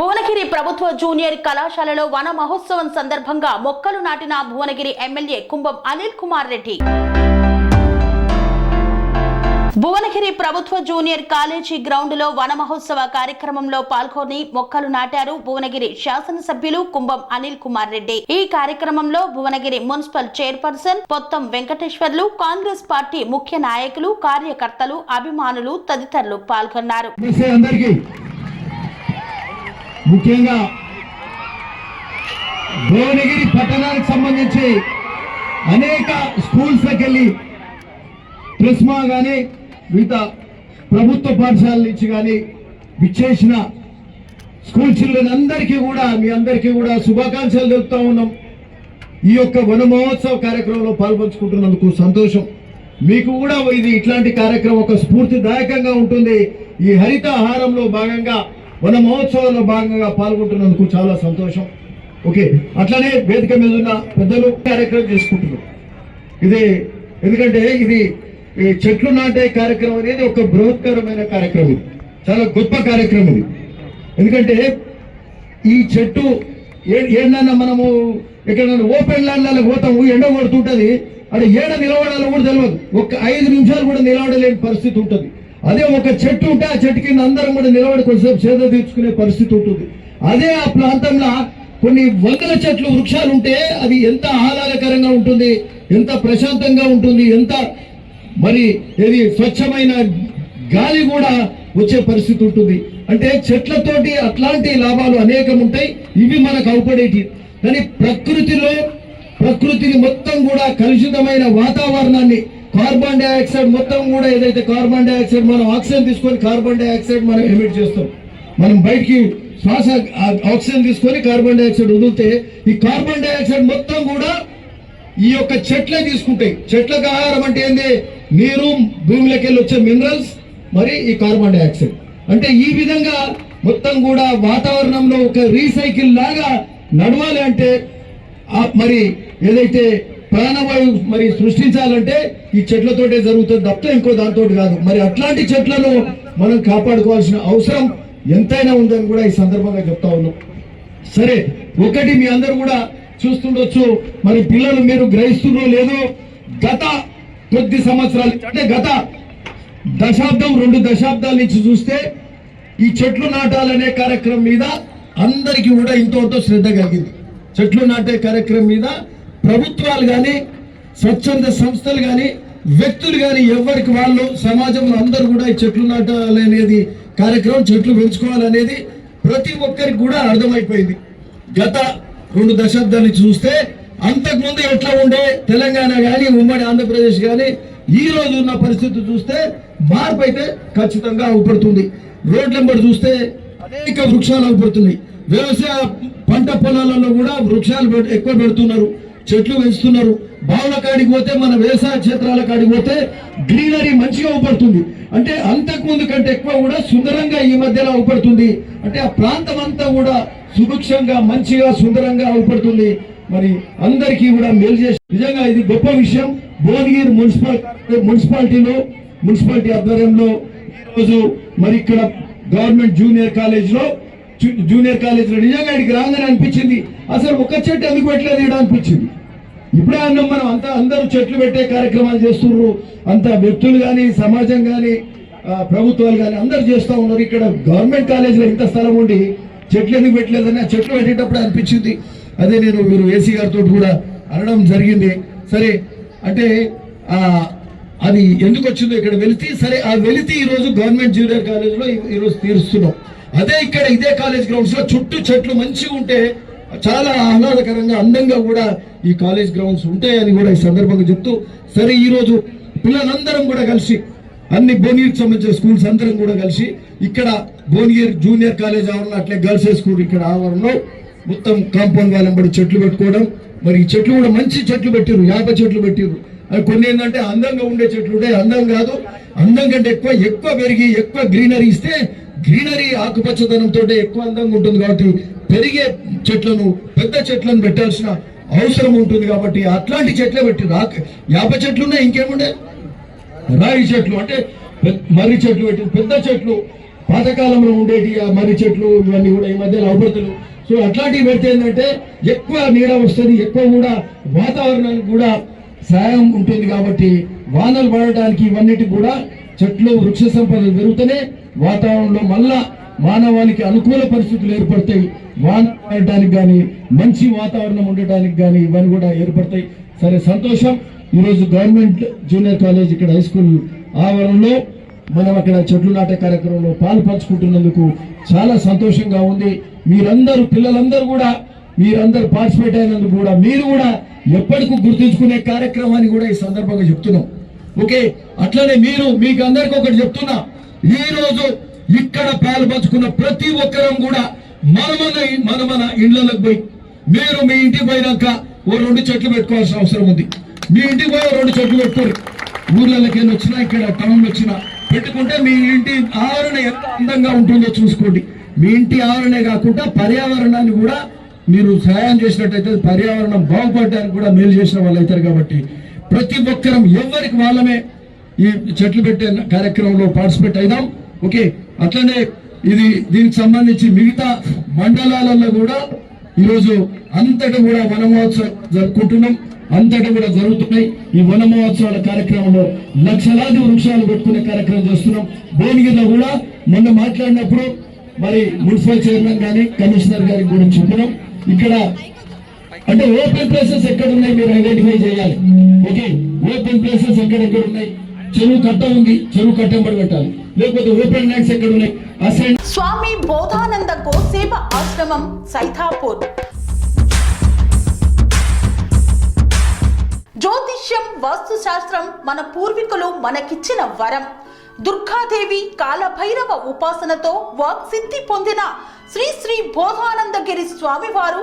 భువనగిరి ప్రభుత్వ జూనియర్ కళాశాలలో వన మహోత్సవం సందర్భంగా మొక్కలు నాటిన భువనగిరి ఎమ్మెల్యే కుంభం అనిల్ కుమార్ రెడ్డి. భువనగిరి ప్రభుత్వ జూనియర్ కాలేజీ గ్రౌండ్లో వన మహోత్సవ కార్యక్రమంలో పాల్గొని మొక్కలు నాటారు భువనగిరి శాసనసభ్యులు కుంభం అనిల్ కుమార్ రెడ్డి. ఈ కార్యక్రమంలో Bhuvanagiri municipal chairperson Potham Venkateswarlu Congress party ముఖ్య నాయకులు కార్యకర్తలు అభిమానులు తదితరులు పాల్గొన్నారు. ముఖ్యంగా భువనగిరి పట్టణానికి సంబంధించి అనేక స్కూల్స్కి వెళ్ళి ప్రిస్మా కానీ మిగతా ప్రభుత్వ పాఠశాల నుంచి కానీ విచ్చేసిన స్కూల్ చిల్డ్రన్ అందరికీ కూడా మీ అందరికీ కూడా శుభాకాంక్షలు తెలుపుతా ఉన్నాం. ఈ యొక్క వన మహోత్సవ కార్యక్రమంలో పాల్పంచుకుంటున్నందుకు సంతోషం. మీకు కూడా ఇది ఇట్లాంటి కార్యక్రమం ఒక స్ఫూర్తిదాయకంగా ఉంటుంది. ఈ హరితహారంలో భాగంగా వన మహోత్సవంలో భాగంగా పాల్గొంటున్నందుకు చాలా సంతోషం. ఓకే అట్లనే వేదిక మీద ఉన్న పెద్దలు కార్యక్రమం చేసుకుంటున్నారు. ఇది ఎందుకంటే ఇది ఈ చెట్లు నాటే కార్యక్రమం అనేది ఒక బృహత్కరమైన కార్యక్రమం. ఇది చాలా గొప్ప కార్యక్రమం ఇది. ఎందుకంటే ఈ చెట్టు ఏ- మనము ఎక్కడైనా ఓపెన్ ల్యాండ్లలో పోతాము ఎండ కొడుతుంటుంది అది ఏడ నిలబడాలో కూడా తెలియదు ఒక ఐదు నిమిషాలు కూడా నిలబడలేని పరిస్థితి ఉంటుంది. అదే ఒక చెట్టు ఉంటే ఆ చెట్టు కింద అందరం కూడా నిలబడి కొంచెంసేపు సేద తీర్చుకునే పరిస్థితి ఉంటుంది. అదే ఆ ప్రాంతంలో కొన్ని వందల చెట్లు వృక్షాలు ఉంటే అది ఎంత ఆహ్లాదకరంగా ఉంటుంది ఎంత ప్రశాంతంగా ఉంటుంది ఎంత మరి ఏది స్వచ్ఛమైన గాలి కూడా వచ్చే పరిస్థితి ఉంటుంది. అంటే చెట్లతోటి అట్లాంటి లాభాలు అనేకం ఉంటాయి. ఇవి మనకు అవపడేటి కానీ ప్రకృతిలో ప్రకృతిని మొత్తం కూడా కలుషితమైన వాతావరణాన్ని కార్బన్ డైఆక్సైడ్ మొత్తం కూడా ఏదైతే కార్బన్ డైఆక్సైడ్ మనం ఆక్సిజన్ తీసుకొని కార్బన్ డైఆక్సైడ్ మనం ఎమిట్ చేస్తాం. మనం బయటికి శ్వాస ఆక్సిజన్ తీసుకొని కార్బన్ డైఆక్సైడ్ వదిలితే ఈ కార్బన్ డైఆక్సైడ్ మొత్తం కూడా ఈ యొక్క చెట్లే తీసుకుంటాయి. చెట్లకు ఆహారం అంటే ఏంది? నీరు భూమిలోకి వెళ్ళి వచ్చే మినరల్స్ మరి ఈ కార్బన్ డైఆక్సైడ్. అంటే ఈ విధంగా మొత్తం కూడా వాతావరణంలో ఒక రీసైకిల్ లాగా నడవాలి అంటే ఆ మరి ఏదైతే ప్రాణవాయువు మరి సృష్టించాలంటే ఈ చెట్లతోటే జరుగుతుంది తప్ప ఇంకో దాంతో కాదు. మరి అట్లాంటి చెట్లను మనం కాపాడుకోవాల్సిన అవసరం ఎంతైనా ఉందని కూడా ఈ సందర్భంగా చెప్తా ఉన్నాం. సరే ఒకటి మీ అందరు కూడా చూస్తుండొచ్చు. మరి పిల్లలు మీరు గ్రహిస్తున్నారో లేదో గత కొద్ది సంవత్సరాలు అంటే గత దశాబ్దం రెండు దశాబ్దాల నుంచి చూస్తే ఈ చెట్లు నాటాలనే కార్యక్రమం మీద అందరికీ కూడా ఇంతో శ్రద్ధ కలిగింది. చెట్లు నాటే కార్యక్రమం మీద ప్రభుత్వాలు కానీ స్వచ్ఛంద సంస్థలు కానీ వ్యక్తులు కానీ ఎవరికి వాళ్ళు సమాజంలో అందరూ కూడా ఈ చెట్లు నాటాలనేది కార్యక్రమం చెట్లు పెంచుకోవాలనేది ప్రతి ఒక్కరికి కూడా అర్థమైపోయింది. గత రెండు దశాబ్దాల నుంచి చూస్తే అంతకుముందు ఎట్లా ఉండే తెలంగాణ కానీ ఉమ్మడి ఆంధ్రప్రదేశ్ కానీ ఈ రోజు ఉన్న పరిస్థితి చూస్తే మార్పు అయితే ఖచ్చితంగా అవుపడుతుంది. రోడ్ల నెంబర్ చూస్తే అనేక వృక్షాలు అవుపడుతున్నాయి. వ్యవసాయ పంట పొలాలలో కూడా వృక్షాలు ఎక్కువ పెడుతున్నారు. చెట్లు పెంచుతున్నారు. బావుల కాడికి పోతే మన వ్యవసాయ క్షేత్రాల కాడికి పోతే గ్రీనరీ మంచిగా అవుపడుతుంది. అంటే అంతకుముందు కంటే ఎక్కువ కూడా సుందరంగా ఈ మధ్యలో అవుపడుతుంది. అంటే ఆ ప్రాంతం అంతా కూడా సుభిక్షంగా మంచిగా సుందరంగా అవుపడుతుంది. మరి అందరికీ కూడా మేలు చేసి నిజంగా ఇది గొప్ప విషయం. భువనగిరి మున్సిపల్ మున్సిపాలిటీలో మున్సిపాలిటీ ఆధ్వర్యంలో ఈరోజు మరి ఇక్కడ గవర్నమెంట్ జూనియర్ కాలేజ్లో జూ- జూనియర్ కాలేజ్లో నిజంగా ఇక్కడికి రాగానే అనిపించింది. అసలు ఒక చెట్టు ఎందుకు పెట్టలేదు అనిపించింది. ఇప్పుడే అన్నాం మనం అంతా అందరూ చెట్లు పెట్టే కార్యక్రమాలు చేస్తున్నారు అంత వ్యక్తులు కానీ సమాజం కానీ ప్రభుత్వాలు కానీ అందరు చేస్తూ ఉన్నారు. ఇక్కడ గవర్నమెంట్ కాలేజీలో ఇంత స్థలం ఉండి చెట్లు ఎందుకు పెట్టలేదని ఆ చెట్లు పెట్టేటప్పుడు అనిపించింది. అదే నేను మీరు ఏసీ గారితో కూడా అనడం జరిగింది. సరే అంటే అది ఎందుకు వచ్చిందో ఇక్కడ వెళితే సరే ఆ వెళితే ఈ రోజు గవర్నమెంట్ జూనియర్ కాలేజ్లో ఈరోజు తీరుస్తున్నాం. అదే ఇక్కడ ఇదే కాలేజ్ గ్రౌండ్స్లో చుట్టూ చెట్లు మంచిగా ఉంటే చాలా ఆహ్లాదకరంగా అందంగా కూడా ఈ కాలేజ్ గ్రౌండ్స్ ఉంటాయని కూడా ఈ సందర్భంగా చెప్తూ సరే ఈ రోజు పిల్లలందరం కూడా కలిసి అన్ని భువనగిరికి సంబంధించిన స్కూల్స్ అందరం కూడా కలిసి ఇక్కడ భువనగిరి జూనియర్ కాలేజ్ ఆవరణలో అట్లే గర్ల్స్ హై స్కూల్ ఇక్కడ ఆవరణలో మొత్తం కాంపౌండ్ వాళ్ళంబడి చెట్లు పెట్టుకోవడం మరి ఈ చెట్లు కూడా మంచి చెట్లు పెట్టారు యాప చెట్లు పెట్టారు అవి కొన్ని ఏంటంటే అందంగా ఉండే చెట్లు ఉంటాయి అందం కాదు. అందం కంటే ఎక్కువ ఎక్కువ పెరిగి ఎక్కువ గ్రీనరీ ఇస్తే గ్రీనరీ ఆకుపచ్చదనంతో ఎక్కువ అందంగా ఉంటుంది కాబట్టి పెరిగే చెట్లను పెద్ద చెట్లను పెట్టాల్సిన అవసరం ఉంటుంది కాబట్టి అట్లాంటి చెట్లే పెట్టి రాక యాప చెట్లు ఉన్నాయి ఇంకేముండే? రాయి చెట్లు అంటే పెద్ద- మర్రి చెట్లు పెట్టి పెద్ద చెట్లు. పాతకాలంలో ఉండేటి ఆ మర్రి చెట్లు ఇవన్నీ కూడా ఈ మధ్యలో అవబడతలు సో అట్లాంటివి పెడితే ఏంటంటే ఎక్కువ నీడ వస్తుంది ఎక్కువ కూడా వాతావరణానికి కూడా సాయం ఉంటుంది కాబట్టి వానలు పడడానికి ఇవన్నిటి కూడా చెట్లు వృక్ష సంపద పెరుగుతూనే వాతావరణంలో మళ్ళా మానవానికి అనుకూల పరిస్థితులు ఏర్పడతాయి. వాన పడటానికి కానీ మంచి వాతావరణం ఉండటానికి కానీ ఇవన్నీ కూడా ఏర్పడతాయి. సరే సంతోషం. ఈరోజు గవర్నమెంట్ జూనియర్ కాలేజ్ ఇక్కడ హై స్కూల్ ఆవరణలో మనం అక్కడ చెట్లు నాటే కార్యక్రమంలో పాలు పంచుకుంటున్నందుకు చాలా సంతోషంగా ఉంది. మీరందరూ పిల్లలందరూ కూడా మీరందరూ పార్టిసిపేట్ అయినందుకు కూడా మీరు కూడా ఎప్పటికీ గుర్తుంచుకునే కార్యక్రమాన్ని కూడా ఈ సందర్భంగా చెప్తున్నాం. ఓకే అట్లనే మీరు మీకు అందరికి ఒకటి చెప్తున్నా. ఈరోజు ఇక్కడ పాలు పంచుకున్న ప్రతి ఒక్కరం కూడా మనమన మనమన మన ఇళ్ళకు పోయి మీరు మీ ఇంటికి పోయినాక ఓ రెండు చెట్లు పెట్టుకోవాల్సిన అవసరం ఉంది. మీ ఇంటికి పోయి రెండు చెట్లు పెట్టుకోరు. ఊర్లకి వచ్చినా ఇక్కడ టౌన్ వచ్చినా పెట్టుకుంటే మీ ఇంటి ఆవరణ ఎంత అందంగా ఉంటుందో చూసుకోండి. మీ ఇంటి ఆవరణే కాకుండా పర్యావరణాన్ని కూడా మీరు సహాయం చేసినట్టయితే పర్యావరణం బాగుపడడానికి కూడా మేలు చేసిన వాళ్ళు అవుతారు కాబట్టి ప్రతి ఒక్కరం ఎవరికి వాళ్ళమే ఈ చెట్లు పెట్టే కార్యక్రమంలో పార్టిసిపేట్ అయిదాం ఓకే. అట్లనే ఇది దీనికి సంబంధించి మిగతా మండలాలలో కూడా ఈరోజు అంతటా కూడా వన మహోత్సవం జరుపుకుంటున్నాం. అంతటా కూడా జరుగుతున్నాయి. ఈ వన మహోత్సవాల కార్యక్రమంలో లక్షలాది వృక్షాలు పెట్టుకునే కార్యక్రమం చేస్తున్నాం. భువనగిరిలో కూడా మొన్న మాట్లాడినప్పుడు మరి మున్సిపల్ చైర్మన్ కానీ కమిషనర్ గారి గురించి చెప్పినాం. ఇక్కడ అంటే ఓపెన్ ప్లేసెస్ ఎక్కడ ఉన్నాయి మీరు ఐడెంటిఫై చేయాలి. ఓకే? ఓపెన్ ప్లేసెస్ ఎక్కడెక్కడ ఉన్నాయి చెరువు కట్ట ఉంది చెరువు కట్టంబడి పెట్టాలి లేకపోతే ఓపెన్ ల్యాండ్స్ ఎక్కడ ఉన్నాయి అసైన్. స్వామి బోధానంద కోసేప ఆశ్రమం సైథాపూర్ జ్యోతిష్యం వాస్తు శాస్త్రం మన పూర్వీకులు మనకిచ్చిన వరం. దుర్గాదేవి కాలభైరవ ఉపాసనతో వాక్సిద్ధి పొందిన శ్రీ శ్రీ బోధానందగిరి స్వామివారు